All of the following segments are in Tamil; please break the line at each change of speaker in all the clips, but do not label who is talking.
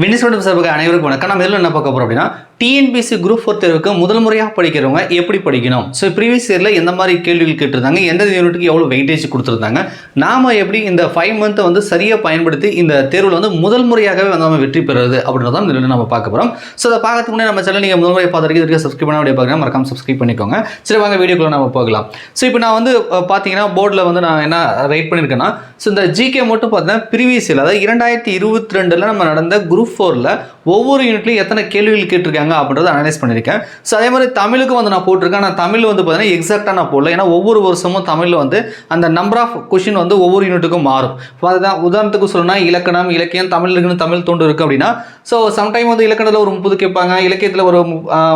வினிஸ்வரம் சார்பாக அனைவருக்கும் வணக்கம். நம்ம இதில் என்ன பார்க்க போகிறோம் அப்படின்னா டிஎன்பிசி குரூப் ஃபோர் தேர்வுக்கு முதல் முறையாக படிக்கிறவங்க எப்படி படிக்கணும்? ஸோ ப்ரீவியஸ் இயரில் எந்த மாதிரி கேள்விகள் கேட்டிருந்தாங்க? எந்த யூனிட்டுக்கு எவ்வளோ வெயிட்டேஜ் கொடுத்துருந்தாங்க? நாம எப்படி இந்த ஃபைவ் மந்த்தை வந்து சரியாக பயன்படுத்தி இந்த தேர்வில் வந்து முதல் முறையாகவே வந்து நம்ம வெற்றி பெறுறது அப்படின்றத இதில் நம்ம பார்க்க போகிறோம் ஸோ அதை பார்க்கறதுக்கு முன்னாடி நம்ம சேனல் நீங்கள் முதல் முறை பார்த்துருக்கு இதுக்கு சப்ஸ்கிரைப் பண்ண அப்படியே பார்க்குறேன் மறக்காம சப்ஸ்கிரைப் பண்ணிக்கோங்க. சரி வாங்க வீடியோக்குள்ளே நம்ம போகலாம். ஸோ இப்போ நான் வந்து பார்த்தீங்கன்னா போர்டில் வந்து நான் என்ன ரைட் பண்ணியிருக்கேன்னா ஸோ இந்த ஜிகே மட்டும் பார்த்தீங்கன்னா ப்ரீவியஸ் இயர் அதாவது இரண்டாயிரத்தி இருபத்தி ரெண்டில் நம்ம நடந்த குரூப் ஃபோரில் ஒவ்வொரு யூனிட்லையும் எத்தனை கேள்விகள் கேட்டிருக்காங்க? அப்படின்றத அனலைஸ் பண்ணியிருக்கேன். ஸோ அதே மாதிரி தமிழுக்கு வந்து நான் போட்டிருக்கேன். நான் தமிழ் வந்து பார்த்தீங்கன்னா எக்ஸாக்டாக நான் போடல. ஏன்னா ஒவ்வொரு வருஷமும் தமிழில் வந்து அந்த நம்பர் ஆஃப் கொஷின் வந்து ஒவ்வொரு யூனிட்டுக்கும் மாறும். இப்போ அதுதான் உதாரணத்துக்கு சொல்லணும்னா இலக்கணம் இலக்கியம் தமிழ் இருக்குன்னு தமிழ் தொண்டு இருக்குது அப்படின்னா ஸோ சம்டைம் வந்து இலக்கணத்தில் ஒரு முப்பது கேட்பாங்க. இலக்கியத்தில் ஒரு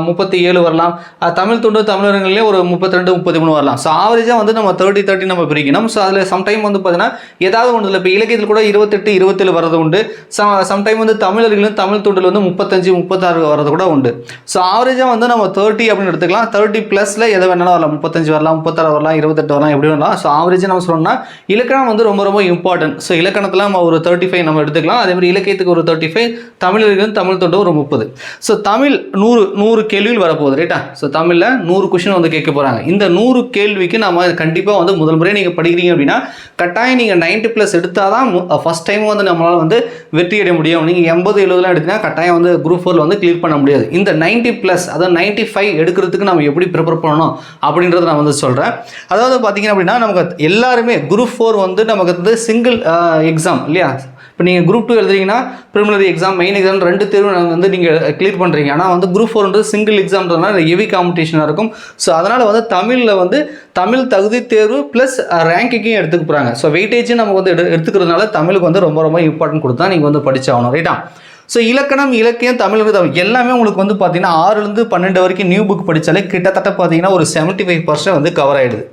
முப்பத்தி ஏழு வரலாம். தமிழ் தொண்டு தமிழர்களே ஒரு முப்பத்தி ரெண்டு முப்பத்தி மூணு வரலாம் ஸோ ஆவரேஜாக வந்து நம்ம தேர்ட்டி தேர்ட்டி நம்ம பிரிக்கணும். ஸோ அதில் சம்டைம் வந்து பார்த்தீங்கன்னா ஏதாவது ஒன்று இப்போ இலக்கியத்தில் கூட இருபத்தெட்டு இருபத்தேழு வரது உண்டு. சம்டைம் வந்து தமிழர்களும் தமிழ் தொண்டில் வந்து முப்பத்தஞ்சு முப்பத்தாறு வரது கூட உண்டு. ஸோ ஆவரேஜாக வந்து நம்ம தேர்ட்டி அப்படின்னு எடுத்துக்கலாம். தேர்ட்டி ப்ளஸில் எதை வேணாலும் வரலாம். முப்பத்தஞ்சு வரலாம் முப்பத்தாறு வரலாம் இருபத்தெட்டு வரலாம் எப்படி வரலாம் ஸோ ஆவரேஜாக நம்ம சொன்னோம்னா இலக்கணம் வந்து ரொம்ப ரொம்ப இம்பார்ட்டன்ட் ஸோ இலக்கணத்தில் நம்ம ஒரு தேர்ட்டி ஃபைவ் நம்ம எடுத்துக்கலாம். அதே மாதிரி இலக்கியத்துக்கு ஒரு தேர்ட்டி ஃபைவ் தமிழர்கள் தமிழ் தொண்டு ஒரு முப்பது. ஸோ தமிழ் நூறு நூறு கேள்வியில் வரப்போகுது ரைட்டா ஸோ தமிழில் நூறு கொஷின் வந்து கேட்க போகிறாங்க இந்த நூறு கேள்விக்கு நம்ம கண்டிப்பாக வந்து முதல் முறை நீங்கள் படிக்கிறீங்க அப்படின்னா கட்டாயம் நீங்கள் 90 ப்ளஸ் எடுத்தால் தான் ஃபஸ்ட் டைம் வந்து நம்மளால் வந்து வெற்றி அடைய முடியும். நீங்கள் எண்பது எழுபதுலாம் எடுத்தீங்கன்னா கட்டாயம் வந்து குரூப் ஃபோரில் வந்து கிளியர் பண்ண முடியாது. இந்த 90 ப்ளஸ் அதாவது 95 ஃபைவ் எடுக்கிறதுக்கு நம்ம எப்படி ப்ரிப்பேர் பண்ணணும் அப்படின்றத நான் வந்து சொல்கிறேன் அதாவது பார்த்தீங்க அப்படின்னா நமக்கு எல்லாருமே குரூப் ஃபோர் வந்து நமக்கு வந்து சிங்கிள் எக்ஸாம் இல்லையா? இப்போ நீங்கள் குரூப் டூ எழுதுறீங்கன்னா ப்ரிமினரி எக்ஸாம் மெயின் எக்ஸாம் ரெண்டு தேர்வு நாங்கள் வந்து நீங்கள் கிளியர் பண்ணுறீங்க ஆனால் வந்து குரூப் ஃபோர்ன்றது சிங்கிள் எக்ஸாம்ன்றதுனால ஹெவி காம்படிஷனாக இருக்கும். ஸோ அதனால் வந்து தமிழில் வந்து தமிழ் தகுதி தேர்வு ப்ளஸ் ரேங்க்குக்கும் எடுத்துக்க போகிறாங்க ஸோ வெயிட்டேஜும் நமக்கு வந்து எடு எடுத்துக்கிறதுனால தமிழுக்கு வந்து ரொம்ப ரொம்ப இம்பார்ட்டன்ட் கொடுத்தா நீங்கள் வந்து படிச்சாகணும். ரைட்டா ஸோ இலக்கணம் இலக்கியம் தமிழ் எல்லாமே உங்களுக்கு வந்து பார்த்தீங்கன்னா ஆறுலேருந்து பன்னெண்டு வரைக்கும் நியூ புக் படித்தாலே கிட்டத்தட்ட பார்த்தீங்கன்னா ஒரு செவன்ட்டி ஃபைவ் பர்சன்ட் வந்து கவர் ஆகிடுது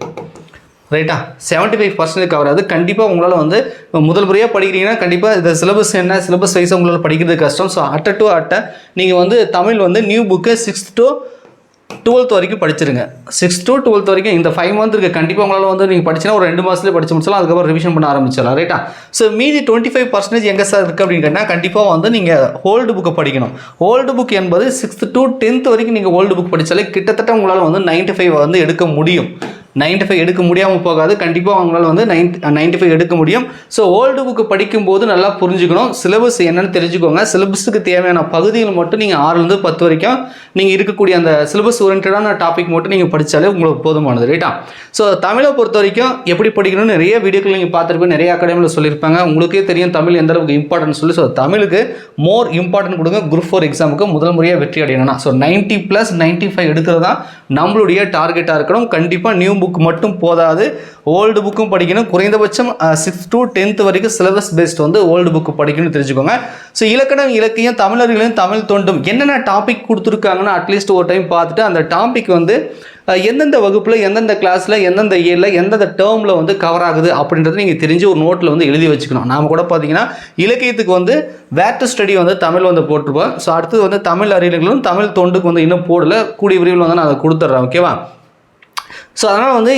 ரைட்டா செவன்ட்டி ஃபைவ் பர்சன்டேஜ் கவர் ஆகுது. கண்டிப்பாக உங்களால் வந்து முதல் முறையாக படிக்கிறீங்கன்னா கண்டிப்பாக இந்த சிலபஸ் என்ன சிலபஸ் வைஸ் உங்களால் படிக்கிறது கஷ்டம். ஸோ அட்ட டு அட்டை நீங்கள் வந்து தமிழ் வந்து new book sixth to twelfth வரைக்கும் படிச்சிருங்க. சிக்ஸ் டு டுவெல்த் வரைக்கும் இந்த ஃபைவ் மந்த் இருக்குது கண்டிப்பாக உங்களால் வந்து நீங்கள் படிச்சுன்னா ஒரு ரெண்டு மாதத்துலேயே படிச்சு முடிச்சலாம் அதுக்கப்புறம் ரிவிஷன் பண்ண ஆரம்பிச்சிடலாம். ரைட்டா ஸோ மீதி டுவெண்ட்டி ஃபைவ் பர்சன்டேஜ் எங்கே சார் இருக்குது அப்படின்னு கேட்டால் கண்டிப்பாக வந்து நீங்கள் ஓல்டு புக்கை படிக்கணும். ஓல்டு புக் என்பது சிக்ஸ்த் டு டென்த் வரைக்கும் நீங்கள் ஓல்டு புக் படித்தாலே கிட்டத்தட்ட உங்களால் வந்து 95 ஃபைவ் வந்து எடுக்க முடியும். 95 ஃபைவ் எடுக்க முடியாமல் போகாது. கண்டிப்பாக அவங்களால வந்து நைன் நைன்டி ஃபைவ் எடுக்க முடியும். ஸோ ஓல்டு புக்கு படிக்கும்போது நல்லா புரிஞ்சுக்கணும். சிலபஸ் என்னென்னு தெரிஞ்சுக்கோங்க. சிலபஸுக்கு தேவையான பகுதிகள் மட்டும் நீங்கள் ஆறுலேருந்து பத்து வரைக்கும் நீங்கள் இருக்கக்கூடிய அந்த சிலபஸ் ஓரியன்டான டாபிக் மட்டும் நீங்கள் படித்தாலே உங்களுக்கு போதுமானது ரைட்டா ஸோ தமிழை பொறுத்த வரைக்கும் எப்படி படிக்கணும்னு நிறைய வீடியோக்கள் நீங்கள் பார்த்துருப்பீங்க. நிறைய அகாடமியில் சொல்லியிருப்பாங்க. உங்களுக்கே தெரியும் தமிழ் எந்த அளவுக்கு இம்பார்ட்டன்ட் சொல்லி. ஸோ தமிழுக்கு மோர் இம்பார்ட்டன்ட் கொடுங்க. குரூப் ஃபோர் எக்ஸாமுக்கு முதல் முறையாக வெற்றி அடையணும்னா. So ninety plus ninety five எடுக்கிறது தான் நம்மளுடைய டார்கெட்டாக இருக்கணும். கண்டிப்பாக நியூ புக் மட்டும் போதாது. ஓல்டு புக்கும் படிக்கணும். குறைந்தபட்சம் சிக்ஸ்த் டு டென்த் வரைக்கும் சிலபஸ் பேஸ்ட் வந்து ஓல்டு புக்கு படிக்கணும்னு தெரிஞ்சுக்கோங்க. ஸோ இலக்கணம் இலக்கியம் தமிழர்களையும் தமிழ் தொண்டும் என்னென்ன டாபிக் கொடுத்துருக்காங்கன்னு அட்லீஸ்ட் ஒரு டைம் பார்த்துட்டு அந்த டாபிக் வந்து எந்தெந்த வகுப்பில் எந்தெந்த கிளாஸில் எந்தெந்த இயரில் எந்தெந்த டேர்மில் வந்து கவர் ஆகுது அப்படின்றத நீங்கள் தெரிஞ்சு ஒரு நோட்டில் வந்து எழுதி வச்சுக்கணும். நாம் கூட பார்த்தீங்கன்னா இலக்கியத்துக்கு வந்து வேட்டு ஸ்டடி வந்து தமிழ் வந்து போட்டிருப்போம். ஸோ அடுத்தது வந்து தமிழ் அறிஞர்களும் தமிழ் தொண்டுக்கு வந்து இன்னும் போடல. கூடிய விரைவில் வந்து நான் அதை கொடுத்துட்றேன். ஓகேவா ஸோ அதனால் வந்து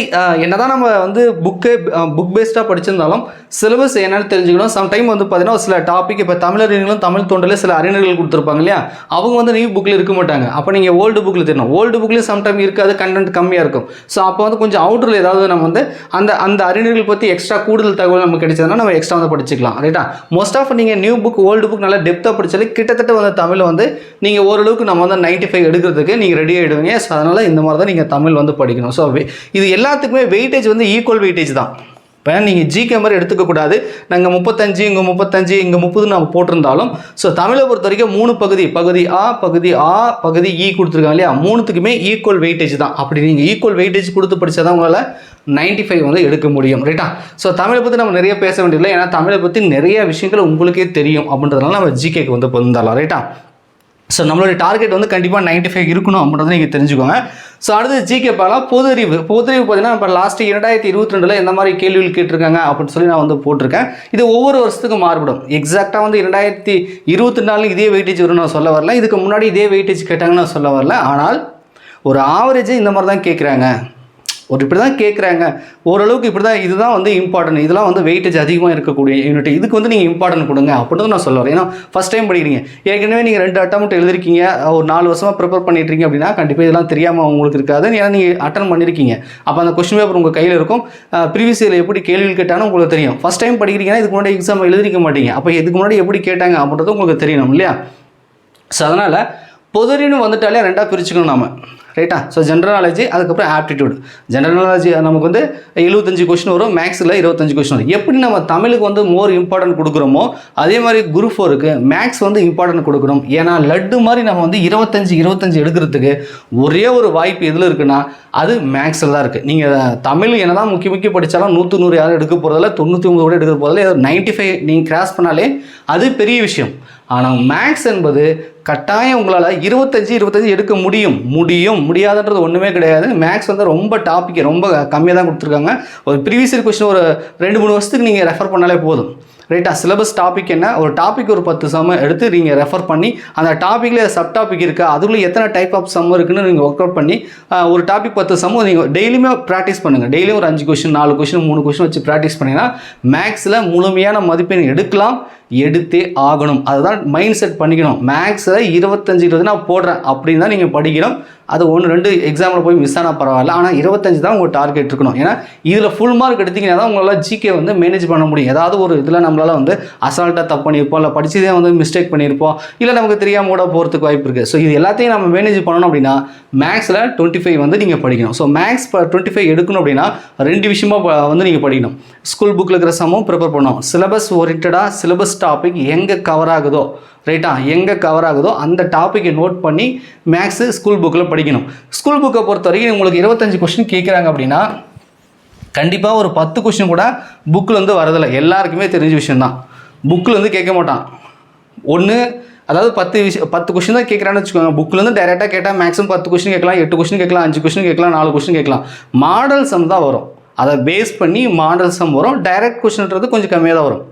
என்ன என்னதான் நம்ம வந்து புக்கு புக் பேஸ்டாக படிச்சிருந்தாலும் சிலபஸ் என்னன்னு தெரிஞ்சுக்கணும். சம்டைம் வந்து பார்த்தீங்கன்னா ஒரு சில டாபிக் இப்போ தமிழறிஞர்களும் தமிழ் தொண்டில் சில அறிஞர்கள் கொடுத்துருப்பாங்க இல்லையா? அவங்க வந்து நியூ புக்கில் இருக்க மாட்டாங்க. அப்போ நீங்கள் ஓல்டு புக்கில் தெரியணும் ஓல்டு புக்லேயும் சம்டைம் இருக்காது கண்டென்ட் கம்மியாக இருக்கும். ஸோ அப்போ வந்து கொஞ்சம் அவுட்டரில் ஏதாவது நம்ம வந்து அந்த அந்த அறிஞர்கள் பற்றி எக்ஸ்ட்ரா கூடுதல் தகவல் நமக்கு கிடைச்சதுன்னா நம்ம எக்ஸ்ட்ரா வந்து படிச்சுக்கலாம். ரைட்டா மோஸ்ட் ஆஃப் நீங்கள் நியூ புக் ஓல்டு புக் நல்லா டெப்த்தாக படித்தாலே கிட்டத்தட்ட வந்து தமிழ் வந்து நீங்கள் ஓரளவுக்கு நம்ம வந்து 95 ஃபைவ் எடுக்கிறதுக்கு நீங்கள் ரெடி ஆகிடுவீங்க ஸோ அதனால் இந்த மாதிரி தான் நீங்கள் தமிழ் வந்து படிக்கணும். ஸோ இது எல்லாத்துக்குமே வெயிட்டேஜ் வந்து ஈக்குவல் வெயிட்டேஜ் தான். இப்போ நீங்கள் ஜிகே மாதிரி எடுத்துக்கக்கூடாது நாங்கள் முப்பத்தஞ்சு இங்கே முப்பத்தஞ்சு இங்கே முப்பது நம்ம போட்டிருந்தாலும் ஸோ தமிழை பொறுத்த வரைக்கும் மூணு பகுதி பகுதி ஆ பகுதி ஆ பகுதி e இ கொடுத்துருக்காங்க இல்லையா? மூணுத்துக்குமே ஈக்குவல் வெயிட்டேஜ் தான். அப்படி நீங்கள் ஈக்குவல் வெயிட்டேஜ் கொடுத்து படித்தா தான் உங்களால் 95 ஃபைவ் வந்து எடுக்க முடியும். ரைட்டா ஸோ தமிழை பற்றி நம்ம நிறைய பேச வேண்டியதில்லை. ஏன்னா தமிழை பற்றி நிறைய விஷயங்கள் உங்களுக்கே தெரியும் அப்படின்றதுனால நம்ம ஜிகேக்கு வந்து பொருந்தாலாம். ரைட்டா ஸோ நம்மளுடைய டார்கெட் வந்து கண்டிப்பாக 95 ஃபைவ் இருக்கணும் அப்படின்றத நீங்கள் தெரிஞ்சுக்கோங்க. ஸோ அடுத்து ஜிகே பார்க்கலாம் பொது அறிவு பொது அறிவு பார்த்தீங்கன்னா இப்போ லாஸ்ட் இரண்டாயிரத்தி இருபத்தி ரெண்டில் எந்த மாதிரி கேள்விகள் கேட்டிருக்காங்க அப்படின்னு சொல்லி நான் வந்து போட்டிருக்கேன். இது ஒவ்வொரு வருஷத்துக்கும் மாறுபடும். எக்ஸாக்டாக வந்து இரண்டாயிரத்தி இருபத்தி நாலு இதே வெயிட்டேஜ் வரும்னு நான் சொல்ல வரல. இதுக்கு முன்னாடி இதே வெயிட்டேஜ் கேட்டாங்கன்னு நான் சொல்ல வரல. ஆனால் ஒரு ஆவரேஜை இந்த மாதிரி தான் கேட்குறாங்க ஒரு இப்படி தான் கேட்குறாங்க ஓரளவுக்கு இப்படி தான் இதுதான் வந்து இம்பார்ட்டன்ட் இதெல்லாம் வந்து வெயிட்டேஜ் அதிகமாக இருக்கக்கூடிய யூனிட் இதுக்கு வந்து நீங்கள் இம்பார்ட்டன்ட் கொடுங்க அப்படின்னு நான் சொல்ல வரேன். ஏன்னா ஃபஸ்ட் டைம் படிக்கிறீங்க. ஏற்கனவே நீங்கள் ரெண்டு அட்டம் எழுதிருக்கீங்க. ஒரு நாலு வருஷமாக ப்ரிப்பேர் பண்ணிட்டு இருக்கீங்க அப்படின்னா கண்டிப்பாக இதெல்லாம் தெரியாமல் உங்களுக்கு இருக்காது. ஏன்னா நீங்கள் அட்டன் பண்ணியிருக்கீங்க அப்போ அந்த கொஸ்டின் பேப்பர் உங்கள் கையில் இருக்கும். ப்ரீவியஸ் இயரில் எப்படி கேள்வி கேட்டாலும் உங்களுக்கு தெரியும். ஃபஸ்ட் டைம் படிக்கிறீங்கன்னா இதுக்கு முன்னாடி எக்ஸாம் எழுதிருக்க மாட்டீங்க. அப்போ இதுக்கு முன்னாடி எப்படி கேட்டாங்க அப்படின்றது உங்களுக்கு தெரியணும் இல்லையா? ஸோ அதனால் பொதுறின்னு வந்துட்டாலே ரெண்டாக பிரிச்சுக்கணும் நாம. ரைட்டா ஸோ ஜென்ரல் நாலேஜ் அதுக்கப்புறம் ஆப்டிடியூட் ஜென்ரல் நாலேஜ் நமக்கு வந்து எழுபத்தஞ்சு கொஸ்டின் வரும் மேக்ஸில் இருபத்தஞ்சு கொஸ்டின் வரும். எப்படி நம்ம தமிழுக்கு வந்து மோர் இம்பார்ட்டன்ட் கொடுக்குறோமோ அதே மாதிரி குரூப் ஃபோருக்கு மேக்ஸ் வந்து இம்பார்ட்டன்ட் கொடுக்கணும். ஏன்னா லட்டு மாதிரி நம்ம வந்து இருபத்தஞ்சு இருபத்தஞ்சு எடுக்கிறதுக்கு ஒரே ஒரு வாய்ப்பு எதில் இருக்குன்னா அது மேக்ஸில் தான் இருக்குது நீங்கள் தமிழ் என்ன தான் முக்கிய முக்கிய படித்தாலும் நூற்று நூறு யாரும் எடுக்க போகிறதில்ல தொண்ணூற்றி ஒம்பது கூட எடுக்க போகிறதில்ல நைன்ட்டி ஃபைவ் நீங்கள் கிராஸ் பண்ணாலே அது பெரிய விஷயம். ஆனால் மேக்ஸ் என்பது கட்டாயம் உங்களால் இருபத்தஞ்சி இருபத்தஞ்சி எடுக்க முடியும். முடியும். முடியாதுன்றது ஒன்றுமே கிடையாது. மேக்ஸ் வந்து ரொம்ப டாப்பிக்கு ரொம்ப கம்மியாக தான் கொடுத்துருக்காங்க. ஒரு ப்ரீவியஸ் கொஸ்டின் ஒரு ரெண்டு மூணு வருஷத்துக்கு நீங்கள் ரெஃபர் பண்ணாலே போதும். ரைட்டா சிலபஸ் டாபிக் என்ன? ஒரு டாபிக் ஒரு பத்து சம் எடுத்து நீங்கள் ரெஃபர் பண்ணி அந்த டாப்பிக்கில் சப் டாபிக் இருக்கா அதுக்குள்ளே எத்தனை டைப் ஆஃப் சம் இருக்குன்னு நீங்கள் ஒர்க் அவுட் பண்ணி ஒரு டாபிக் பத்து சம் நீங்கள் டெய்லியுமே ப்ராக்டிஸ் பண்ணுங்கள் டெய்லியும் ஒரு அஞ்சு கொஷின் நாலு கொஷின் மூணு கொஷின் வச்சு ப்ராக்டிஸ் பண்ணிங்கன்னா மேக்ஸில் முழுமையான மதிப்பெண் எடுக்கலாம் எடுத்தே ஆகணும். அதுதான் மைண்ட் செட் பண்ணிக்கணும் மேக்ஸில் இருபத்தஞ்சு இருபது நான் போடுறேன் அப்படின்னு தான் நீங்கள் படிக்கணும். அது ஒன்று ரெண்டு எக்ஸாமில் போய் மிஸ் ஆனால் பரவாயில்ல. ஆனால் இருபத்தஞ்சு தான் உங்கள் டார்கெட் இருக்கணும். ஏன்னா இதில் ஃபுல் மார்க் எடுத்தீங்கன்னா தான் உங்களால் ஜிகே வந்து மேனேஜ் பண்ண முடியும். ஏதாவது ஒரு இதில் நம்மளால் வந்து அசால்ட்டாக தப்பு பண்ணியிருப்போம். இல்லை படிச்சதே வந்து மிஸ்டேக் பண்ணியிருப்போம். இல்லை நமக்கு தெரியாம கூட போகிறதுக்கு வாய்ப்பு இருக்குது ஸோ இது எல்லாத்தையும் நம்ம மேனேஜ் பண்ணணும் அப்படின்னா மேக்ஸில் டுவெண்ட்டி ஃபைவ் வந்து நீங்கள் படிக்கணும். ஸோ மேக்ஸ் டுவெண்ட்டி ஃபைவ் எடுக்கணும் அப்படின்னா ரெண்டு விஷயமாக வந்து நீங்கள் படிக்கணும். ஸ்கூல் புக்கில் இருக்கிற சமம் ப்ரிப்பேர் பண்ணணும். சிலபஸ் ஓரியன்டாக சிலபஸ் டாபிக் எங்கே கவர் ஆகுதோ ரைட்டா எங்கே கவர் ஆகுதோ அந்த டாப்பிக்கை நோட் பண்ணி மேக்ஸு ஸ்கூல் புக்கில் படிக்கணும். ஸ்கூல் புக்கை பொறுத்த வரைக்கும் உங்களுக்கு இருபத்தஞ்சு கொஸ்டின் கேட்குறாங்க அப்படின்னா கண்டிப்பாக ஒரு பத்து கொஸ்டின் கூட புக்கில் வந்து வரதில்லை. எல்லாருக்குமே தெரிஞ்ச விஷயந்தான் புக்கில் வந்து கேட்க மாட்டான். ஒன்று அதாவது பத்து விஷயம் பத்து கொஷின் தான் கேட்குறான்னு வச்சுக்கோங்க. புக்லேருந்து டேரெக்டாக கேட்டால் மேக்ஸிமம் பத்து கொஸ்டின் கேட்கலாம் எட்டு கொஸ்டின் கேட்கலாம் அஞ்சு கொஸ்டின் கேட்கலாம் நாலு கொஸ்டின் கேட்கலாம். மாடல் சம் தான் வரும். அதை பேஸ் பண்ணி மாடல் சம் வரும். டைரக்ட் கொஷின்ன்றது கொஞ்சம் கம்மியாக தான் வரும்.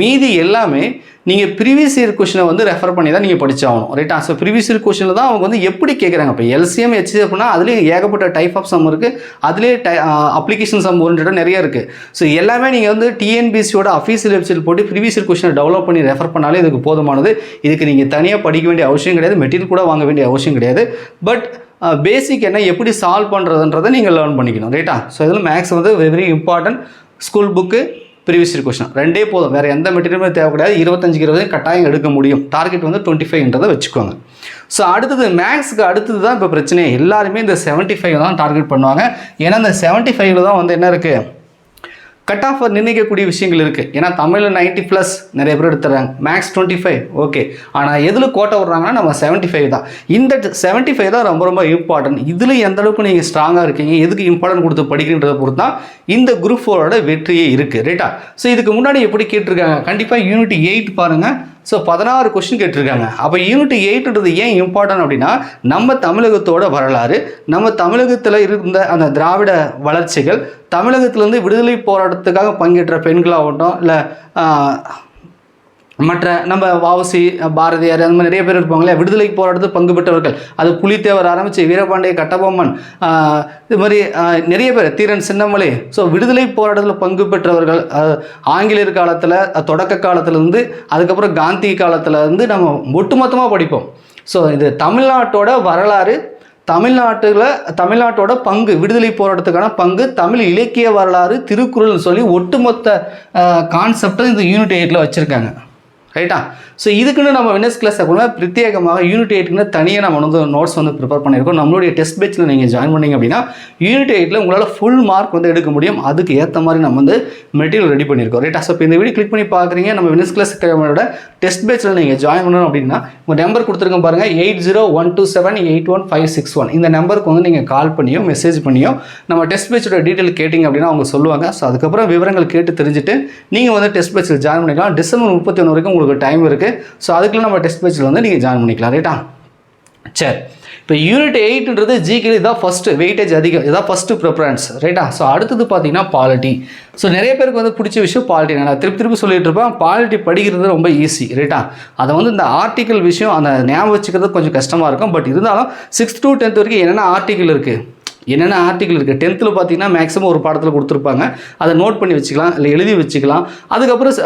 மீதி எல்லாமே நீங்கள் ப்ரீவியஸ் இயர் கொஷினை வந்து ரெஃபர் பண்ணி தான் நீங்கள் படிச்சாகணும். ரைட்டா ஸோ ப்ரீவியஸ் இயர் கொஷினில் தான் அவங்க வந்து எப்படி கேட்குறாங்க இப்போ எல்சிஎம் ஹெச்சிஎஃப்னா அப்படின்னா அதுலேயும் ஏகப்பட்ட டைப் ஆஃப் சம் இருக்குது அதுலேயே டை அப்ளிகேஷன் சம் ஓரியன்டாக நிறைய இருக்குது ஸோ எல்லாமே நீங்கள் வந்து டிஎன்பிசியோட அஃபீஷியல் வெப்சைட் போட்டு ப்ரீவியஸ் இயர் கொஷினை டெவலப் பண்ணி ரெஃபர் பண்ணாலே இதுக்கு போதுமானது. இதுக்கு நீங்கள் தனியாக படிக்க வேண்டிய அவசியம் கிடையாது. மெட்டீரியல் கூட வாங்க வேண்டிய அவசியம் கிடையாது. பட் பேசிக் என்ன எப்படி சால்வ் பண்ணுறதுன்றதை நீங்கள் லேர்ன் பண்ணிக்கணும் ரைட்டா ஸோ இதில் மேக்ஸ் வந்து very important school book previous year question ரெண்டே போதும். வேறு எந்த மெட்டீரியலுமே தேவை கிடையாது இருபத்தஞ்சுக்கு இருபது கட்டாயம் எடுக்க முடியும். டார்கெட் வந்து டுவெண்ட்டி ஃபைவ்ன்றதை வச்சுக்கோங்க. ஸோ அடுத்தது மேக்ஸுக்கு அடுத்தது தான் இப்போ பிரச்சனை எல்லாருமே இந்த செவன்ட்டி ஃபைவ் தான் டார்கெட் பண்ணுவாங்க. ஏன்னா இந்த செவன்ட்டி ஃபைவ்ல தான் வந்து என்ன இருக்குது கட் ஆஃப் நிர்ணயிக்கக்கூடிய விஷயங்கள் இருக்குது ஏன்னா தமிழில் நைன்ட்டி ப்ளஸ் நிறைய பேர் எடுத்துறாங்க. மேக்ஸ் டுவெண்ட்டி ஃபைவ் ஓகே ஆனால் எதில் கோட்டை விட்றாங்கன்னா நம்ம செவன்ட்டி ஃபைவ் தான். இந்த செவன்ட்டி ஃபைவ் தான் ரொம்ப ரொம்ப இம்பார்ட்டன்ட் இதில் எந்த அளவுக்கு நீங்கள் ஸ்ட்ராங்காக இருக்கீங்க எதுக்கு இம்பார்ட்டன்ட் கொடுத்து படிக்கின்றதை பொறுத்து தான் இந்த குரூப் ஃபோரோட வெற்றியே இருக்குது ரைட்டா ஸோ இதுக்கு முன்னாடி எப்படி கேட்டிருக்காங்க? கண்டிப்பாக யூனிட் எயிட் பாருங்கள் ஸோ பதினாறு கொஸ்டின் கேட்டிருக்காங்க. அப்போ யூனிட் எயிட்ன்றது ஏன் இம்பார்ட்டன்ட் அப்படின்னா நம்ம தமிழகத்தோட வரலாறு நம்ம தமிழகத்தில் இருந்த அந்த திராவிட வளர்ச்சிகள் தமிழகத்திலேருந்து விடுதலை போராட்டத்துக்காக பங்கேற்ற பெண்களாகட்டும் இல்லை மற்ற நம்ம வாவசி பாரதியார் அந்த மாதிரி நிறைய பேர் இருப்பாங்களே விடுதலை போராட்டத்தில் பங்கு பெற்றவர்கள். அது புலித்தேவர் ஆரம்பித்து வீரபாண்டிய கட்டபொம்மன் இது மாதிரி நிறைய பேர் தீரன் சின்னமலை. ஸோ விடுதலை போராட்டத்தில் பங்கு பெற்றவர்கள் ஆங்கிலேயர் காலத்தில் தொடக்க காலத்துலேருந்து அதுக்கப்புறம் காந்தி காலத்தில் இருந்து நம்ம ஒட்டுமொத்தமாக படிப்போம். ஸோ இது தமிழ்நாட்டோட வரலாறு தமிழ்நாட்டில் தமிழ்நாட்டோட பங்கு விடுதலை போராட்டத்துக்கான பங்கு தமிழ் இலக்கிய வரலாறு திருக்குறள்னு சொல்லி ஒட்டுமொத்த கான்செப்டை இந்த யூனிட் எயிட்டில் வச்சுருக்காங்க. ரைட்டா ஸோ இதுக்குன்னு நம்ம வினஸ் கிளாஸ் அப்படின்னா பிரத்யேகமாக யூனிட் எயிட்டுக்குன்னு தனியாக நம்ம வந்து நோட்ஸ் வந்து ப்ரிப்பேர் பண்ணியிருக்கோம். நம்மளுடைய டெஸ்ட் பேச்சில் நீங்கள் ஜாயின் பண்ணீங்க அப்படின்னா யூனிட் எயிட்டில் உங்களால் ஃபுல் மார்க் வந்து எடுக்க முடியும். அதுக்கு ஏற்ற மாதிரி நம்ம வந்து மெட்டீரியல் ரெடி பண்ணியிருக்கோம். ரைட்டா ஸோ இப்போ இந்த வீடியோ கிளிக் பண்ணி பார்க்குறீங்க. நம்ம வினஸ் கிளாஸ் அகாடமியோட டெஸ்ட் பேச்சில் நீங்கள் ஜாயின் பண்ணணும் அப்படின்னா உங்கள் நம்பர் கொடுத்துருக்கோம் பாருங்கள் eight zero one two seven eight one five six one இந்த நம்பருக்கு வந்து நீங்கள் கால் பண்ணியோ மெசேஜ் பண்ணியோ நம்ம டெஸ்ட் பேட்சோட டீட்டெயில் கேட்டிங்க அப்படின்னா அவங்க சொல்லுவாங்க. ஸோ அதுக்கப்புறம் விவரங்கள் கேட்டு தெரிஞ்சுட்டு நீங்கள் வந்து டெஸ்ட் பேச்சில் ஜாயின் பண்ணிக்கலாம். டிசம்பர் முப்பத்தி ஒன்று வரைக்கும் உங்களுக்கு டைம் இருக்குது ஸோ அதுக்குள்ள நம்ம டெஸ்ட் பேச்சில் வந்து நீங்கள் ஜாயின் பண்ணிக்கலாம் ரைட்டா சரி. இப்போ யூனிட் எயிட்ன்றது ஜிகேல இதான் ஃபஸ்ட்டு வெயிட்டேஜ் அதிகம். இதான் ஃபஸ்ட்டு ப்ரிஃபரன்ஸ் ரைட்டா ஸோ அடுத்தது பார்த்தீங்கன்னா பாலிட்டி ஸோ நிறைய பேருக்கு வந்து பிடிச்ச விஷயம் பாலிட்டி நான் திருப்பி திருப்பி சொல்லிட்டு இருப்பேன். பாலிட்டி படிக்கிறது ரொம்ப ஈஸி ரைட்டா அதை வந்து இந்த ஆர்டிக்கல் விஷயம் அந்த ஞாபகம் வச்சுக்கிறது கொஞ்சம் கஷ்டமாக இருக்கும். பட் இருந்தாலும் சிக்ஸ்த் டு டென்த் வரைக்கும் என்னென்ன ஆர்டிக்கல் இருக்குது என்னென்ன ஆர்டிக்கல் இருக்குது டென்த்தில் பார்த்தீங்கன்னா மேக்ஸிமம் ஒரு பாடத்தில் கொடுத்துருப்பாங்க. அதை நோட் பண்ணி வச்சுக்கலாம் இல்லை எழுதி வச்சுக்கலாம். அதுக்கப்புறம்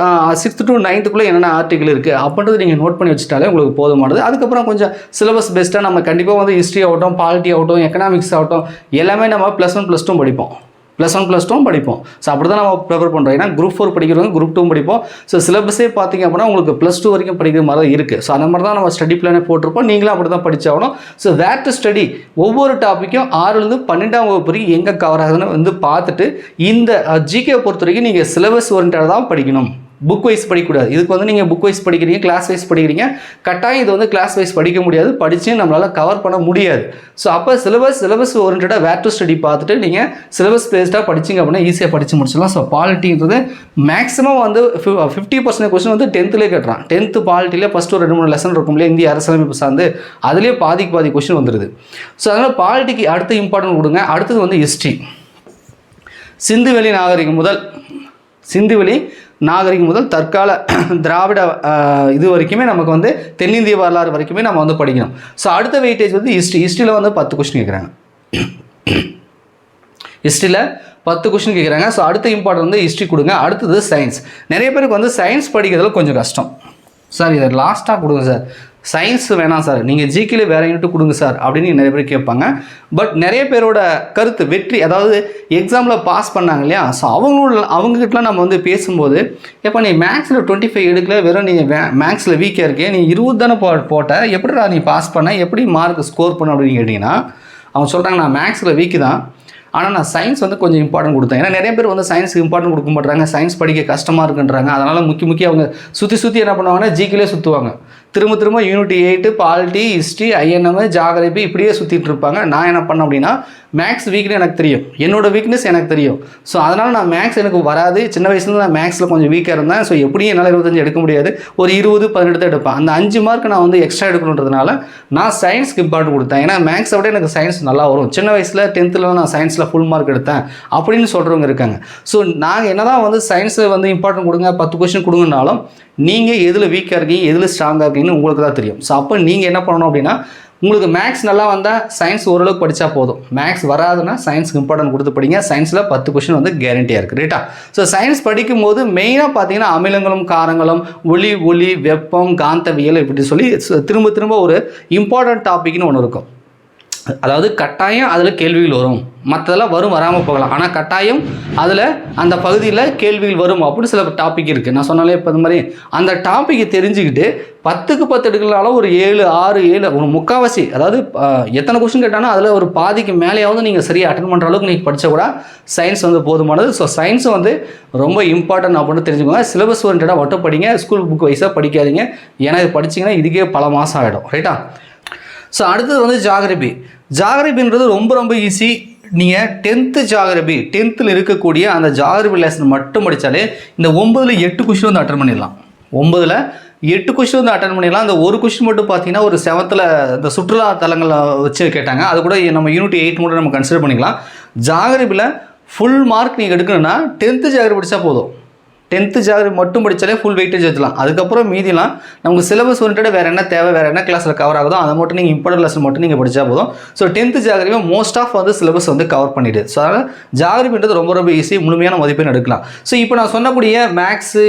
சிக்ஸ்த்து டு நைன்த்துக்குள்ளே என்னென்ன ஆர்டிக்கல் இருக்குது அப்படின்றது நீங்கள் நோட் பண்ணி வச்சுட்டாலே உங்களுக்கு போதுமானது. அதுக்கப்புறம் கொஞ்சம் சிலபஸ் பெஸ்ட்டாக நம்ம கண்டிப்பாக வந்து ஹிஸ்ட்ரி ஆகட்டும் பாலிட்டி ஆகட்டும் எக்கனாமிக்ஸ் ஆகட்டும் எல்லாமே நம்ம ப்ளஸ் ஒன் ப்ளஸ் டூ படிப்போம். ப்ளஸ் ஒன் ப்ளஸ் டூவும் படிப்போம். ஸோ அப்படி தான் நம்ம ப்ரிப்பேர் பண்ணுறோம் ஏன்னா குரூப் ஃபோர் படிக்கிறவங்க குரூப் டூவும் படிப்போம். ஸோ சிலபஸே பார்த்தீங்க அப்படின்னா உங்களுக்கு ப்ளஸ் டூ வரைக்கும் படிக்கிற மாதிரி தான் இருக்குது ஸோ அந்த மாதிரி தான் நம்ம ஸ்டடி பிளானே போட்டிருப்போம். நீங்களும் அப்படி தான் படித்தாகணும் ஸோ வேர் டு ஸ்டடி ஒவ்வொரு டாப்பிக்கும் ஆறுலேருந்து பன்னெண்டாம் வகுப்பு வரைக்கும் எங்கே கவர் ஆகுதுன்னு வந்து பார்த்துட்டு இந்த ஜிகே பொறுத்த வரைக்கும் நீங்கள் சிலபஸ் ஓரியன்டாக தான் படிக்கணும். புக் வைஸ் படிக்கக்கூடாது. இதுக்கு வந்து நீங்கள் புக் வைஸ் படிக்கிறீங்க கிளாஸ் வைஸ் படிக்கிறீங்க. கட்டாயம் இது வந்து கிளாஸ் வைஸ் படிக்க முடியாது. படித்து நம்மளால் கவர் பண்ண முடியாது. ஸோ அப்போ சிலபஸ் சிலபஸ் ஓரியன்டாக வேர் டு ஸ்டடி பார்த்துட்டு நீங்கள் சிலபஸ் பேஸ்டாக படிச்சிங்க அப்படின்னா ஈஸியாக படித்து முடிச்சிடலாம். ஸோ பாலிட்டின்றது மேக்ஸிமம் வந்து ஃபிஃப்டி பர்சன்ட் கொஸ்டின் வந்து டென்த்துலேயே கேட்டுறான். டென்த்து பாலிட்டியில் ஃபஸ்ட்டு ஒரு ரெண்டு மூணு லெசன் இருக்கும் இல்லையா? இந்திய அரசியலமைப்பு சார்ந்து. அதுலேயே பாதிக்கு பாதி கொஸ்டின் வந்துடுது ஸோ அதனால் பாலிட்டிக்கு அடுத்து இம்பார்ட்டன்ட் கொடுங்க. அடுத்தது வந்து ஹிஸ்ட்ரி சிந்துவெளி நாகரிகம் முதல். சிந்துவெளி நாகரிகம் முதல் தற்கால திராவிட இது வரைக்குமே நமக்கு வந்து தென்னிந்திய வரலாறு வரைக்குமே நம்ம வந்து படிக்கணும். ஸோ அடுத்த வெயிட்டேஜ் வந்து ஹிஸ்ட்ரி ஹிஸ்ட்ரியில் வந்து பத்து கொஸ்டின் கேட்குறாங்க ஹிஸ்ட்ரியில் பத்து கொஸ்டின் கேட்குறாங்க ஸோ அடுத்த இம்பார்ட்டன் வந்து ஹிஸ்ட்ரி கொடுங்க. அடுத்தது சயின்ஸ் நிறைய பேருக்கு வந்து சயின்ஸ் படிக்கிறதுல கொஞ்சம் கஷ்டம். சார் இதை லாஸ்ட்டாக கொடுங்க சார் சயின்ஸ் வேணாம் சார். நீங்கள் ஜிகேல வேறு யூனிட் கொடுங்க சார் அப்படின்னு நிறைய பேர் கேட்பாங்க. பட் நிறைய பேரோட கருத்து வெற்றி அதாவது எக்ஸாமில் பாஸ் பண்ணாங்க இல்லையா? ஸோ அவங்களோட அவங்ககிட்டலாம் நம்ம வந்து பேசும்போது எப்போ நீ மேக்ஸில் டுவெண்ட்டி ஃபைவ் எடுக்கல வெறும் நீ மேக்ஸில் வீக்காக இருக்கே நீ இருபது தானே போ போட்ட எப்படிடா நீ பாஸ் பண்ண எப்படி மார்க் ஸ்கோர் பண்ண அப்படின்னு கேட்டிங்கன்னா அவங்க சொல்கிறாங்க நான் மேக்ஸில் வீக்கு தான். ஆனால் நான் சயின்ஸ் வந்து கொஞ்சம் இம்பார்ட்டன்ட் கொடுத்தேன். ஏன்னா நிறைய பேர் வந்து சயின்ஸுக்கு இம்பார்ட்டன்ட் கொடுக்க மாட்டாங்க சயின்ஸ் படிக்க கஷ்டமாக இருக்குன்றாங்க. அதனால் முக்கிய முக்கிய அவங்க சுற்றி சுற்றி என்ன பண்ணுவாங்கன்னா ஜிக்கிலே சுற்றுவாங்க திரும்ப திரும்ப unit eight polity history INM geography இப்படியே சுற்றிட்டு இருப்பாங்க. நான் என்ன பண்ணேன் அப்படின்னா மேக்ஸ் வீக்னு எனக்கு தெரியும். என்னோடய வீக்னஸ் எனக்கு தெரியும். ஸோ அதனால் நான் மேக்ஸ் எனக்கு வராது. சின்ன வயசுலேருந்து நான் மேக்ஸில் கொஞ்சம் வீக்காக இருந்தேன். ஸோ எப்படியும் என்னால் இருபத்தஞ்சு எடுக்க முடியாது. ஒரு இருபது பதினெட்டு தான் எடுப்பேன். அந்த அஞ்சு மார்க் நான் வந்து எக்ஸ்ட்ரா எடுக்கணுன்றதுனால நான் சயின்ஸ்க்கு இம்பார்ட்டன்ட் கொடுத்தேன். ஏன்னா மேக்ஸை விட எனக்கு சயின்ஸ் நல்லா வரும். சின்ன வயசில் டென்த்தில் நான் சயின்ஸில் ஃபுல் மார்க் எடுத்தேன். அப்படின்னு சொல்கிறவங்க இருக்காங்க. ஸோ நாங்கள் என்ன தான் வந்து சயின்ஸில் வந்து இம்பார்ட்டன்ட் கொடுங்க பத்து கொஸ்டின் கொடுங்கனாலும் நீங்கள் எதில் வீக்காக இருக்கீங்க எதில் ஸ்ட்ராங்காக இருக்கீங்க இருக்கீங்கன்னு உங்களுக்கு தான் தெரியும். ஸோ அப்போ நீங்கள் என்ன பண்ணணும் அப்படின்னா உங்களுக்கு மேக்ஸ் நல்லா வந்தால் சயின்ஸ் ஓரளவுக்கு படித்தா போதும். மேக்ஸ் வராதுன்னா சயின்ஸ்க்கு இம்பார்ட்டன்ட் கொடுத்து படிங்க. சயின்ஸில் பத்து கொஷின் வந்து கேரண்டியாக இருக்குது ரைட்டா ஸோ சயின்ஸ் படிக்கும்போது மெயினாக பார்த்தீங்கன்னா அமிலங்களும் காரங்களும் ஒளி ஒளி வெப்பம் காந்தவியல் இப்படி சொல்லி திரும்ப திரும்ப ஒரு இம்பார்ட்டன்ட் டாபிக்னு ஒன்று இருக்கும். அதாவது கட்டாயம் அதில் கேள்விகள் வரும். மற்றதெல்லாம் வரும் வராமல் போகலாம். ஆனால் கட்டாயம் அதில் அந்த பகுதியில் கேள்விகள் வரும் அப்படின்னு சில டாபிக் இருக்குது நான் சொன்னாலே இப்போ இந்த மாதிரி அந்த டாப்பிக்கை தெரிஞ்சுக்கிட்டு பத்துக்கு பத்து எடுக்கலாலும் ஒரு ஏழு ஆறு ஏழு ஒரு முக்காவாசி அதாவது எத்தனை கொஸ்டின் கேட்டாலும் அதில் ஒரு பாதிக்கு மேலேயாவது நீங்கள் சரியாக அட்டன் பண்ணுற அளவுக்கு நீங்கள் படித்தா கூட சயின்ஸ் வந்து போதுமானது. ஸோ சயின்ஸும் வந்து ரொம்ப இம்பார்ட்டன்ட் அப்படின்னு தெரிஞ்சுக்கோங்க. சிலபஸ் ஓரியன்டாக மட்டும் படிங்க. ஸ்கூல் புக் வைஸாக படிக்காதீங்க. ஏன்னா இது படிச்சீங்கன்னா இதுக்கே பல மாதம் ஆகிடும் ரைட்டா ஸோ அடுத்தது வந்து ஜாகிரபி. ஜாகிரபின்றது ரொம்ப ரொம்ப ஈஸி நீங்கள் டென்த்து ஜாகிரபி டென்த்தில் இருக்கக்கூடிய அந்த ஜாகிரபி லெசன் மட்டும் படித்தாலே இந்த ஒம்பதில் எட்டு கொஷின் வந்து அட்டன் பண்ணிடலாம். ஒம்பதில் எட்டு கொஷின் வந்து அட்டன் பண்ணிடலாம். அந்த ஒரு கொஷின் மட்டும் பார்த்தீங்கன்னா ஒரு செவத்தில் இந்த சுற்றுலா தலங்களை வச்சு கேட்டாங்க. அது கூட நம்ம யூனிட் எயிட் மட்டும் நம்ம கன்சிடர் பண்ணிக்கலாம். ஜாகிரபியில் ஃபுல் மார்க் நீங்கள் எடுக்கணும்னா டென்த்து ஜாகிரபி படித்தா போதும். டென்த்து ஜாகிரபி மட்டும் படித்தாலே ஃபுல் வெயிட்டேஜ் எடுத்துலாம் அதுக்கப்புறம் மீதிலாம் நமக்கு சிலபஸ் வந்துட்டு வேறு என்ன தேவை வேறு என்ன கிளாஸில் கவர் ஆகுதோ அதை மட்டும் நீங்கள் இம்பார்ட்டன்ட் லெசன் மட்டும் நீங்கள் படித்தா போதும். So tenth geography most of வந்து சிலபஸ் வந்து கவர் பண்ணிவிடுது ஸோ அதனால் ஜாகிரபின்றது ரொம்ப ரொம்ப ஈஸி முழுமையான மதிப்பெண் எடுக்கலாம். ஸோ இப்போ நான் சொன்னக்கூடிய maths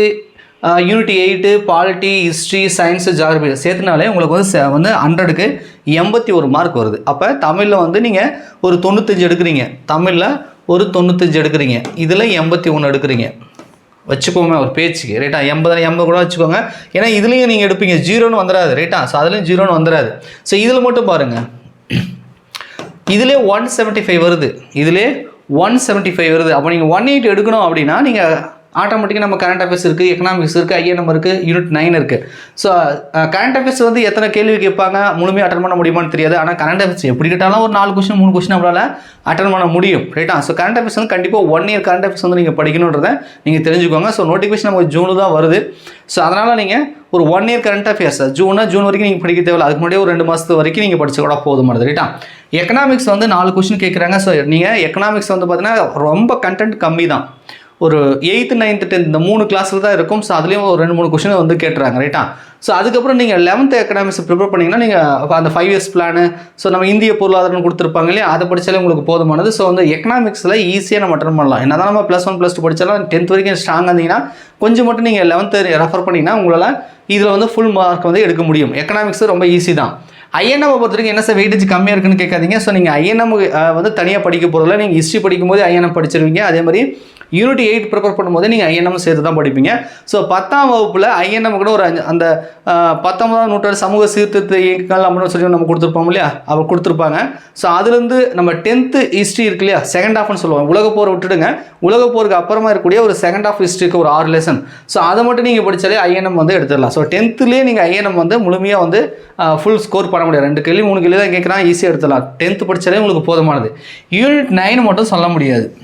unit eight polity history science geography சேர்த்துனாலே உங்களுக்கு வந்து வந்து ஹண்ட்ரடுக்கு எண்பத்தி ஒரு மார்க் வருது. அப்போ தமிழில் வந்து நீங்கள் ஒரு தொண்ணூத்தஞ்சு எடுக்கிறீங்க. தமிழில் ஒரு தொண்ணூத்தஞ்சு எடுக்கிறீங்க. இதில் எண்பத்தி ஒன்று எடுக்கிறீங்க. வச்சுக்கோங்க ஒரு பேச்சுக்கு. ரைட்டா எண்பது எண்பது கூட வச்சுக்கோங்க. ஏன்னா இதுலேயும் நீங்கள் எடுப்பீங்க. ஜீரோன்னு வந்துடாது ரைட்டா ஸோ அதுலேயும் ஜீரோன்னு வந்துடாது. ஸோ இதில் மட்டும் பாருங்கள் இதிலே ஒன் செவன்ட்டி ஃபைவ் வருது. இதிலே ஒன் செவன்ட்டி ஃபைவ் வருது. அப்போ நீங்கள் ஒன் எயிட் எடுக்கணும் அப்படின்னா நீங்கள் ஆட்டோமேட்டிக்காக நம்ம கரண்ட் அஃபேர்ஸ் இருக்குது எக்கனாமிக்ஸ் இருக்குது ஐஎன்எம் இருக்குது யூனிட் நைன் இருக்குது ஸோ கரண்ட் அஃபேர்ஸ் வந்து எத்தனை கேள்வி கேட்பாங்க? முழுமையாக அட்டன் பண்ண முடியுமான்னு தெரியாது. ஆனால் கரண்ட் அஃபேர்ஸ் எப்படி கேட்டாலும் ஒரு நாலு கொஸ்டின் மூணு கொஸ்டின் நம்மளால் அட்டன் பண்ண முடியும். ரைட்டா ஸோ கரண்ட் அஃபேர்ஸ் வந்து கண்டிப்பாக ஒன் இயர் கரண்ட் அஃபேர்ஸ் வந்து நீங்கள் படிக்கணுன்றதை நீங்கள் தெரிஞ்சுக்கோங்க. ஸோ நோட்டிஃபிகேஷன் நமக்கு ஜூனு தான் வருது. ஸோ அதனால் நீங்கள் ஒரு ஒன் இயர் கரண்ட் அஃபேர்ஸ் ஜூனா ஜூன் வரைக்கும் நீங்கள் படிக்க தேவையில்ல. அதுக்கு முன்னாடியே ஒரு ரெண்டு மாதத்து வரைக்கும் நீங்கள் படிச்சு கூட போதுமானது. ரைட்டா எக்கனாமிக்ஸ் வந்து நாலு கொஸ்டின் கேட்குறாங்க ஸோ நீங்கள் எக்கனாமிக்ஸ் வந்து பார்த்தீங்கன்னா ரொம்ப கண்டென்ட் கம்மி தான் ஒரு எயித்து நைன்த்து டென்த் இந்த மூணு கிளாஸில் தான் இருக்கும். ஸோ அதுலேயும் ஒரு ரெண்டு மூணு கொஷின் வந்து கேட்டுறாங்க ரைட்டா ஸோ அதுக்கப்புறம் நீங்கள் லெவன்த்து எக்கனாமிக்ஸ் ப்ரிப்பேர் பண்ணீங்கன்னா நீங்கள் அந்த ஃபைவ் இயர்ஸ் பிளானு ஸோ நம்ம இந்திய பொருளாதாரம் கொடுத்துருப்பாங்க இல்லையா? அதை படித்தாலே உங்களுக்கு போதுமானது. ஸோ வந்து எக்கனாமிக்ஸில் ஈஸியாக நம்ம அட்டன் பண்ணலாம். என்ன நம்ம ப்ளஸ் ஒன் ப்ளஸ் டூ படித்தாலும் டென்த் வரைக்கும் ஸ்ட்ராங்காக இருந்தீங்கன்னா கொஞ்சம் மட்டும் நீங்கள் லெவன்த்து ரெஃபர் பண்ணிங்கன்னா உங்களால் இதில் வந்து ஃபுல் மார்க் வந்து எடுக்க முடியும். எக்கனாமிக்ஸ் ரொம்ப ஈஸி தான். ஐஎன்எம் பொறுத்த வரைக்கும் என்ன சார் வெயிட்டேஜ் கம்மியாக இருக்குன்னு கேட்காதீங்க. ஸோ நீங்கள் ஐஎன்எம் வந்து தனியாக படிக்க போகிறதில்ல நீங்கள் ஹிஸ்ட்ரி படிக்கும்போது ஐஎன்எம் படிச்சிருவீங்க. அதே மாதிரி யூனிட் எயிட் ப்ரிப்பேர் பண்ணும்போது நீங்கள் ஐஎன்எம் சேர்த்து தான் படிப்பீங்க. ஸோ பத்தாம் வகுப்பில் ஐஎன்எம் கூட ஒரு அஞ்சு- அந்த பத்தொன்பதாம் நூற்றாண்டு சமூக சீர்திருத்த இயக்கங்கள் அப்படின்னு சொல்லி நம்ம கொடுத்துருப்போம் இல்லையா? அவர் கொடுத்துருப்பாங்க. ஸோ அதுலேருந்து நம்ம டென்த்து ஹிஸ்ட்ரி இருக்கு இல்லையா? செகண்ட் ஹாஃப்னு சொல்லுவாங்க. உலக போர் விட்டுடுங்க. உலக போருக்கு அப்புறமா இருக்கக்கூடிய ஒரு செகண்ட் ஆஃப் ஹிஸ்ட்ரிக்கு ஒரு ஆறு லெசன் ஸோ அதை மட்டும் நீங்கள் படித்தாலே ஐஎன்எம் வந்து எடுத்துடலாம். ஸோ டென்த்துலேயே நீங்கள் ஐஎன்எம் வந்து முழுமையாக வந்து ஃபுல் ஸ்கோர் பண்ண முடியாது. ரெண்டு கேள்வி மூணு கேள்வி தான் கேட்குறான் ஈஸியாக எடுத்துடலாம். டென்த்து படித்தாலே உங்களுக்கு போதுமானது. யூனிட் நைன் மட்டும் சொல்ல முடியாது.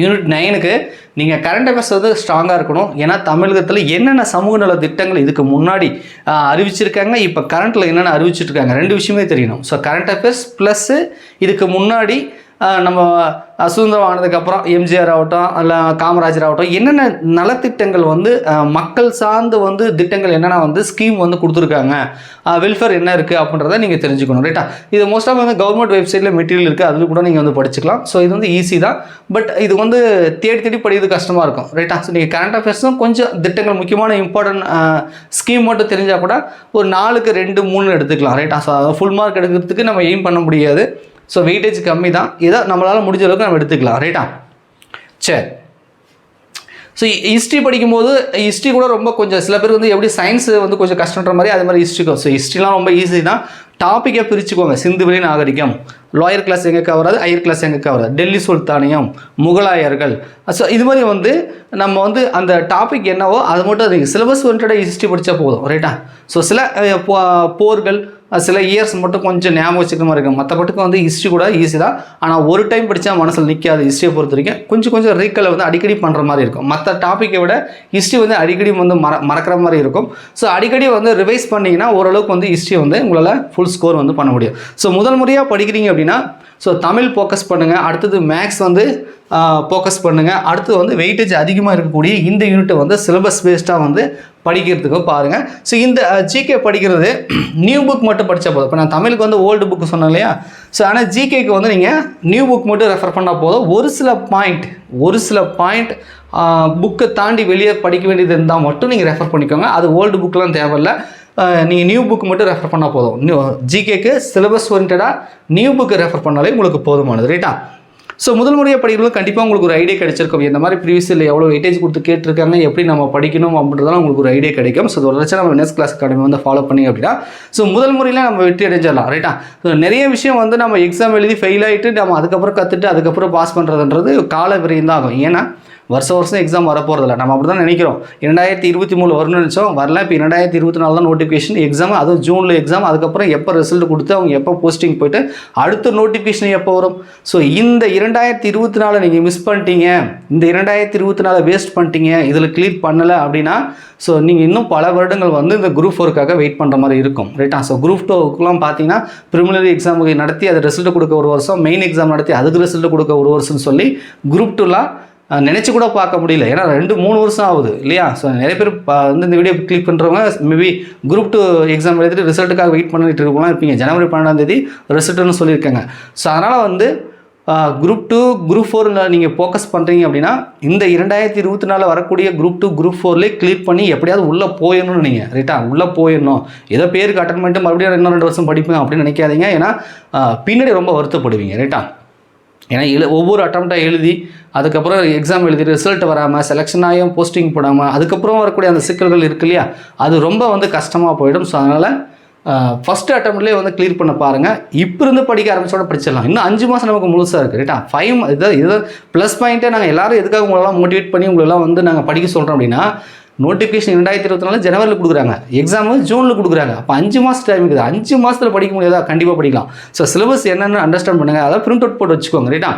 யூனிட் நைனுக்கு நீங்கள் கரண்ட் அஃபேர்ஸ் வந்து ஸ்ட்ராங்காக இருக்கணும். ஏன்னா தமிழகத்தில் என்னென்ன சமூக நல திட்டங்கள் இதுக்கு முன்னாடி அறிவிச்சிருக்காங்க இப்போ கரண்ட்டில் என்னென்ன அறிவிச்சிருக்காங்க ரெண்டு விஷயமே தெரியணும். ஸோ கரண்ட் அஃபேர்ஸ் ப்ளஸ்ஸு இதுக்கு முன்னாடி நம்ம சுதந்திரம் ஆனதுக்கப்புறம் எம்ஜிஆர் ஆகட்டும் இல்லை காமராஜர் ஆகட்டும் என்னென்ன நலத்திட்டங்கள் வந்து மக்கள் சார்ந்து வந்து திட்டங்கள் என்னென்ன வந்து ஸ்கீம் வந்து கொடுத்துருக்காங்க? வெல்ஃபேர் என்ன இருக்குது அப்படின்றத நீங்கள் தெரிஞ்சுக்கணும் ரைட்டா இது மோஸ்ட்டாக வந்து கவர்மெண்ட் வெப்சைட்டில் மெட்டீரியல் இருக்குது அதில் கூட நீங்கள் வந்து படிச்சுக்கலாம். ஸோ இது வந்து ஈஸி தான். பட் இது வந்து தேடி தேடி படிக்கிறது கஷ்டமாக இருக்கும் ரைட்டா ஸோ நீங்கள் கரண்ட் அஃபேர்ஸும் கொஞ்சம் திட்டங்கள் முக்கியமான இம்பார்ட்டன்ட் ஸ்கீம் மட்டும் தெரிஞ்சால் கூட ஒரு நாலுக்கு ரெண்டு மூணு எடுத்துக்கலாம் ரைட்டா ஸோ ஃபுல் மார்க் எடுக்கிறதுக்கு நம்ம எய்ம் பண்ண முடியாது. ஸோ வெயிட்டேஜ் கம்மி தான். இதை நம்மளால் முடிஞ்ச அளவுக்கு நம்ம எடுத்துக்கலாம். ரைட்டா சரி. ஸோ ஹிஸ்ட்ரி படிக்கும்போது ஹிஸ்ட்ரி கூட ரொம்ப கொஞ்சம் சில பேர் வந்து எப்படி சயின்ஸ் வந்து கொஞ்சம் கஷ்டன்ற மாதிரி அது மாதிரி ஹிஸ்ட்ரிக்கும் ஸோ ஹிஸ்ட்ரிலாம் ரொம்ப ஈஸி தான். டாப்பிக்கை பிரிச்சுக்கோங்க. சிந்து வெளி நாகரிகம். லோயர் கிளாஸ் எங்கே கவராது ஹையர் கிளாஸ் எங்கே கவராது டெல்லி சுல்தானியம் முகலாயர்கள். ஸோ இது மாதிரி வந்து நம்ம வந்து அந்த டாபிக் என்னவோ அது மட்டும் நீங்கள் சிலபஸ் வந்துட்டு ஹிஸ்ட்ரி படித்தா போதும். ரைட்டா ஸோ சில போர்கள் சில இயர்ஸ் மட்டும் கொஞ்சம் ஞாபகம் வச்சுக்கிற மாதிரி இருக்கும். மற்றபட்டுக்கு வந்து ஹிஸ்ட்ரி கூட ஈஸி தான். ஆனால் ஒரு டைம் படித்தா மனசில் நிற்காது ஹிஸ்ட்ரியை பொறுத்த வரைக்கும். கொஞ்சம் கொஞ்சம் ரீக்கலை வந்து அடிக்கடி பண்ணுற மாதிரி இருக்கும். மற்ற டாப்பிக்கை விட ஹிஸ்ட்ரி வந்து அடிக்கடி வந்து மற மறக்கிற மாதிரி இருக்கும். ஸோ அடிக்கடி வந்து ரிவைஸ் பண்ணிங்கன்னா ஓரளவுக்கு வந்து ஹிஸ்ட்ரி வந்து உங்களால் ஃபுல் ஸ்கோர் வந்து பண்ண முடியும். ஸோ முதல் முறையாக படிக்கிறீங்க அப்படின்னா ஸோ தமிழ் ஃபோக்கஸ் பண்ணுங்கள் அடுத்தது மேக்ஸ் வந்து ஃபோக்கஸ் பண்ணுங்கள் அடுத்தது வந்து வெயிட்டேஜ் அதிகமாக இருக்கக்கூடிய இந்த யூனிட்டை வந்து சிலபஸ் பேஸ்டாக வந்து படிக்கிறதுக்கும் பாருங்கள் ஸோ இந்த ஜிகே படிக்கிறது நியூ புக் மட்டும் படித்தா போதும். இப்போ நான் தமிழுக்கு வந்து ஓல்டு புக் சொன்னேன் இல்லையா? ஸோ ஆனால் ஜிகேக்கு வந்து நீங்கள் நியூ புக் மட்டும் ரெஃபர் பண்ணால் போதும். ஒரு சில பாயிண்ட் ஒரு சில பாயிண்ட் புக்கை தாண்டி வெளியே படிக்க வேண்டியது இருந்தால் மட்டும் நீங்கள் ரெஃபர் பண்ணிக்கோங்க. அது ஓல்டு புக்கெலாம் தேவையில்ல. நீங்கள் நியூ புக் மட்டும் ரெஃபர் பண்ணால் போதும். நியூ ஜிகேக்கு சிலபஸ் ஓரியன்டாக நியூ புக்கு ரெஃபர் பண்ணாலே உங்களுக்கு போதுமானது. ரைட்டா ஸோ முதல் முறையாக படிக்கிறவங்க கண்டிப்பாக உங்களுக்கு ஒரு ஐடியா கிடைச்சிருக்கும். இந்த மாதிரி ப்ரீவியஸ் இல்லை எவ்வளோ வெயிட்டேஜ் கொடுத்து கேட்டிருக்காங்க எப்படி நம்ம படிக்கணும் அப்படின்றதெல்லாம் உங்களுக்கு ஒரு ஐடியா கிடைக்கும். ஸோ ஒரு லட்சம் நம்ம நெக்ஸ்ட் கிளாஸ் அகாடமி வந்து ஃபாலோ பண்ணி அப்படின்னா ஸோ முதல் முறையில் நம்ம வெற்றி அடைஞ்சிடலாம் ரைட்டா ஸோ நிறைய விஷயம் வந்து நம்ம எக்ஸாம் எழுதி ஃபெயில் ஆகிட்டு நம்ம அதுக்கப்புறம் கற்றுட்டு அதுக்கப்புறம் பாஸ் பண்ணுறதுன்றது கால விரையும் தான் ஆகும். ஏன்னா வருஷம் வருஷம் எக்ஸாம் வரப்போகிறதில்ல நம்ம அப்படி தான் நினைக்கிறோம். இரண்டாயிரத்தி இருபத்தி மூணு வரும்னு நினச்சோம். வரல. இப்போ இரண்டாயிரத்தி இருபத்தி நாலு தான் நோட்டிஃபிகேஷன் எக்ஸாம் அதுவும் ஜூனில் எக்ஸாம் அதுக்கப்புறம் எப்போ ரிசல்ட் கொடுத்து அவங்க எப்போ போஸ்டிங் போயிட்டு அடுத்த நோட்டிஃபிகேஷன் எப்போ வரும்? ஸோ இந்த இரண்டாயிரத்தி இருபத்தி நாலு நீங்கள் மிஸ் பண்ணிட்டீங்க. இந்த இரண்டாயிரத்தி இருபத்தி நாலு வேஸ்ட் பண்ணிட்டீங்க. இதில் கிளியர் பண்ணலை அப்படின்னா ஸோ நீங்கள் இன்னும் பல வருடங்கள் வந்து இந்த குரூப் ஃபோருக்காக வெயிட் பண்ணுற மாதிரி இருக்கும். ரைட்டா ஸோ குரூப் டூக்குலாம் பார்த்தீங்கன்னா ப்ரிமினரி எக்ஸாமுக்கு நடத்தி அது ரிசல்ட் கொடுக்க ஒரு வருஷம். மெயின் எக்ஸாம் நடத்தி அதுக்கு ரிசல்ட் கொடுக்க ஒரு வருஷம்னு சொல்லி குரூப் டூலாம் நினச்சி கூட பார்க்க முடியல. ஏன்னா ரெண்டு மூணு வருஷம் ஆகுது இல்லையா? ஸோ நிறைய பேர் வந்து இந்த வீடியோ கிளிக் பண்ணுறவங்க மேபி குரூப் டூ எக்ஸாம் எழுதிட்டு ரிசல்ட்டுக்காக வெயிட் பண்ணிட்டு இருக்கலாம் இருப்பீங்க. ஜனவரி பன்னெண்டாம் தேதி ரிசல்ட்டுன்னு சொல்லியிருக்காங்க. ஸோ அதனால் வந்து குரூப் டூ குரூப் ஃபோரில் நீங்கள் ஃபோக்கஸ் பண்ணுறீங்க அப்படின்னா இந்த இரண்டாயிரத்தி இருபத்தி நாலில் வரக்கூடிய குரூப் டூ குரூப் ஃபோர்லேயே கிளியர் பண்ணி எப்படியாவது உள்ளே போயிடணும்னு நீங்கள் ரைட்டா உள்ளே போயிடணும். ஏதோ பேருக்கு அட்டன் பண்ணிட்டு மறுபடியும் இன்னும் ரெண்டு வருஷம் படிப்பேன் அப்படின்னு நினைக்காதீங்க. ஏன்னா பின்னாடி ரொம்ப வருத்தப்படுவீங்க ரைட்டா ஏன்னா எழு ஒவ்வொரு அட்டம்ப்டாக எழுதி அதுக்கப்புறம் எக்ஸாம் எழுதி ரிசல்ட் வராமல் செலெக்ஷன் ஆகியும் போஸ்டிங் போடாமல் அதுக்கப்புறம் வரக்கூடிய அந்த சிக்கல்கள் இருக்கு இல்லையா? அது ரொம்ப வந்து கஷ்டமாக போயிடும். ஸோ அதனால் ஃபஸ்ட்டு அட்டம்ப்ட்லேயே வந்து கிளியர் பண்ண பாருங்கள் இப்போ இருந்து படிக்க ஆரம்பிச்சோட படிச்சிடலாம். இன்னும் அஞ்சு மாதம் நமக்கு முழுசாக இருக்குது ரைட்டா ஃபைவ் இதை இதை ப்ளஸ் பாயிண்ட்டே நாங்கள் எல்லோரும் எதுக்காக உங்களெல்லாம் மோட்டிவேட் பண்ணி உங்களெல்லாம் வந்து நாங்கள் படிக்க சொல்கிறோம் அப்படின்னா நோட்டிஃபிகேஷன் ரெண்டாயிரத்தி இருபத்தி நாலு ஜனவரியில் கொடுக்குறாங்க எக்ஸாம் ஜூனில் கொடுக்குறாங்க. அப்போ அஞ்சு மாதம் டைம் இருக்குது. அஞ்சு மாதத்தில் படிக்க முடியாதா? கண்டிப்பாக படிக்கலாம். ஸோ சிலபஸ் என்னென்னு அண்டர்ஸ்டாண்ட் பண்ணுங்கள் அதை பிரிண்ட் அவுட் போட்டு வச்சுக்கோங்க. ரைட்டா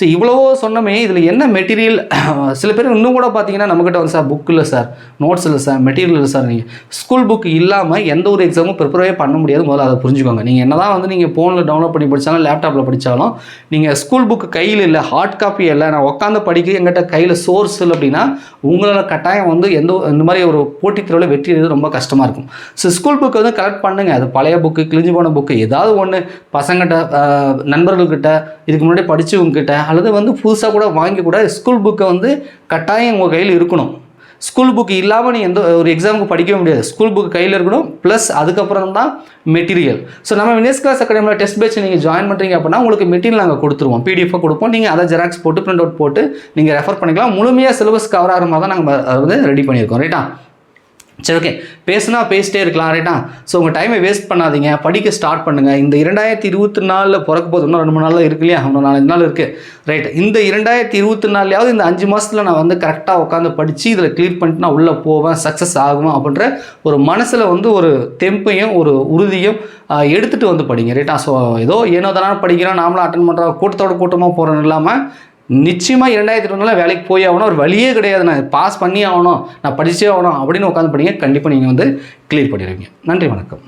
ஸோ இவ்வளவோ சொன்னமே இதில் என்ன மெட்டீரியல் சில பேர் இன்னும் கூட பார்த்தீங்கன்னா நம்மக்கிட்ட வந்து சார் புக் இல்லை சார். நோட்ஸ் இல்லை சார். மெட்டீரியல் இல்லை சார். நீங்கள் ஸ்கூல் புக் இல்லாமல் எந்த ஒரு எக்ஸாமும் ப்ரிப்பரே பண்ண முடியாது. முதல்ல அதை புரிஞ்சுக்கோங்க. நீங்கள் என்ன தான் வந்து நீங்கள் ஃபோனில் டவுன்லோட் பண்ணி படித்தாலும் லேப்டாப்பில் படித்தாலும் நீங்கள் ஸ்கூல் புக் கையில் இல்லை ஹார்ட் காப்பி இல்லை நான் உட்காந்து படிக்க எங்கிட்ட கையில் சோர்ஸ் இல்லை அப்படின்னா உங்களால் கட்டாயம் வந்து எந்த இந்த மாதிரி ஒரு போட்டித் தேர்வில் வெற்றி எழுது ரொம்ப கஷ்டமாக இருக்கும். ஸோ ஸ்கூல் புக்கு வந்து கலெக்ட் பண்ணுங்கள் அது பழைய புக்கு கிழிஞ்சு போன புக்கு ஏதாவது ஒன்று பசங்கிட்ட நண்பர்கள்கிட்ட இதுக்கு முன்னாடி படித்தவங்க கிட்ட அல்லது வந்து புதுசாக கூட வாங்கி கூட ஸ்கூல் புக்கை வந்து கட்டாயம் உங்கள் கையில் இருக்கணும். ஸ்கூல் புக் இல்லாமல் நீ எந்த ஒரு எக்ஸாமுக்கு படிக்கவே முடியாது. ஸ்கூல் புக் கையில் இருக்கணும் ப்ளஸ் அதுக்கப்புறம் தான் மெட்டீரியல் ஸோ நம்ம வினேஸ் கிளாஸ் அகாடமியில் டெஸ்ட் பேட்ச் நீங்கள் ஜாயின் பண்ணுறீங்க அப்படின்னா உங்களுக்கு மெட்டீரியல் நாங்கள் கொடுத்துருவோம். பிடிஎஃபாக கொடுப்போம். நீங்கள் அதை ஜெராக்ஸ் போட்டு பிரிண்ட் அவுட் போட்டு நீங்கள் ரெஃபர் பண்ணிக்கலாம். முழுமையாக சிலபஸ் கவர் ஆகிற மாதிரி தான் நாங்கள் அதை வந்து ரெடி பண்ணியிருக்கோம். ரைட்டா சரி ஓகே பேசுனா பேசிட்டே இருக்கலாம் ரைட்டா ஸோ உங்கள் டைமை வேஸ்ட் பண்ணாதீங்க. படிக்க ஸ்டார்ட் பண்ணுங்கள் இந்த இரண்டாயிரத்தி இருபத்தி நாலில் பிறக்க போது இன்னும் ரெண்டு மூணு நாளில் இருக்கு இல்லையா? இன்னும் நாலஞ்சு நாள் இருக்குது ரைட் இந்த இரண்டாயிரத்தி இருபத்தி நாலுலையாவது இந்த அஞ்சு மாதத்தில் நான் வந்து கரெக்டாக உட்காந்து படித்து இதில் க்ளியர் பண்ணிட்டு நான் உள்ளே போவேன் சக்ஸஸ் ஆகுவேன் அப்படின்ற ஒரு மனசில் வந்து ஒரு தெம்பையும் ஒரு உறுதியும் எடுத்துகிட்டு வந்து படிங்க ரைட்டா ஸோ ஏதோ ஏனோ தானே படிக்கிறோம். நாமளும் அட்டன் பண்ணுறோம் கூட்டத்தோட கூட்டமாக போகிறோம் இல்லாமல் நிச்சயமாக இரண்டாயிரத்தி இருபதுல வேலைக்கு போய் ஆகணும். ஒரு வழியே கிடையாது. நான் பாஸ் பண்ணி ஆகணும். நான் படிச்சே ஆகணும் அப்படின்னு உட்காந்து படிங்க. கண்டிப்பாக நீங்கள் வந்து கிளியர் பண்ணிடுவீங்க. நன்றி வணக்கம்.